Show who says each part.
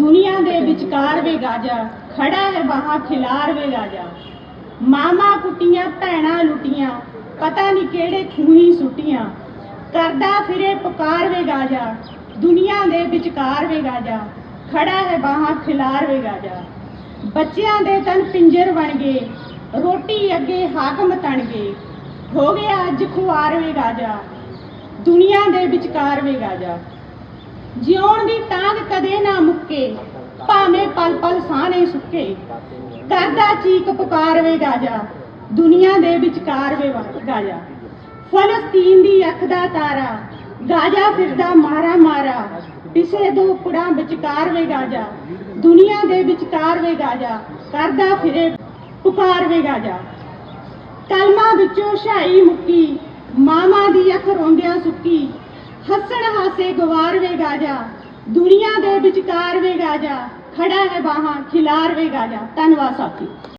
Speaker 1: ਦੁਨੀਆ ਦੇ ਵਿਚਕਾਰ ਵੇ ਗਾਜਾ, ਖੜਾ ਹੈ ਬਾਹਾਂ ਖਿਲਾਰ ਵੇ ਗਾਜਾ ਮਾਮਾ ਕੁੱਟੀਆਂ, ਭੈਣਾਂ ਲੁੱਟੀਆਂ, ਪਤਾ ਨਹੀਂ ਕਿਹੜੇ ਖੂਹੀ ਸੁੱਟੀਆਂ। ਕਰਦਾ ਫਿਰੇ ਪੁਕਾਰ ਵੇ ਗਾਜਾ, ਦੁਨੀਆ ਦੇ ਵਿਚਕਾਰ ਵੇ ਗਾਜਾ, ਖੜਾ ਹੈ ਬਾਹਾਂ ਖਿਲਾਰ ਵੇ ਗਾਜਾ। ਬੱਚਿਆਂ ਦੇ ਤਨ ਪਿੰਜਰ ਬਣ ਗਏ ਰੋਟੀ ਅੱਗੇ ਹਾਕਮ ਤਣ ਗਏ ਹੋ ਗਿਆ ਅੱਜ ਖੁਆਰ ਵੇ ਗਾਜਾ, ਦੁਨੀਆ ਦੇ ਵਿਚਕਾਰ ਵੇ ਗਾਜਾ। ਜਿਉਣ ਦੀ ਤਾਂਗ ਕਦੇ ਨਾ ਮੁੱਕੇ ਭਾਵੇਂ ਪਲ ਪਲ ਸਾਹਨੇ ਸੁੱਕੇ। ਕਰਦਾ ਚੀਕ ਪੁਕਾਰ ਵੇ ਗਾਜਾ, ਦੁਨੀਆ ਦੇ ਵਿਚਕਾਰ ਵੇ ਗਾਜਾ। ਫਲਸਤੀਨ ਦੀ ਅੱਖ ਦਾ ਤਾਰਾ, ਗਾਜਾ ਫਿਰਦਾ ਮਾਰਾ ਮਾਰਾ। ਪਿਛੇ ਦੋ ਕੁੜਾਂ ਵਿਚਕਾਰ ਵੇ ਗਾਜਾ, ਦੁਨੀਆ ਦੇ ਵਿਚਕਾਰ ਵੇ ਗਾਜਾ। ਕਰਦਾ ਫਿਰੇ ਪੁਕਾਰ ਵੇ ਗਾਜਾ। ਕਲਮਾਂ ਵਿੱਚੋਂ ਸ਼ਾਈ ਮੁੱਕੀ ਮਾਮਾ ਦੀ ਅੱਖ ਰੋਂਦਿਆਂ ਸੁੱਕੀ। ਹੱਸਣ ਹਾਸੇ ਗਵਾਰ ਵੇ ਗਾਜਾ। ਦੁਨੀਆ ਦੇ ਵਿਚਕਾਰ ਵੇ ਗਾਜਾ ਖੜਾ ਹੈ ਬਾਹਾਂ ਖਿਲਾਰ ਵੇ ਗਾਜਾ ਧੰਨਵਾਦ ਸਾਥੀ।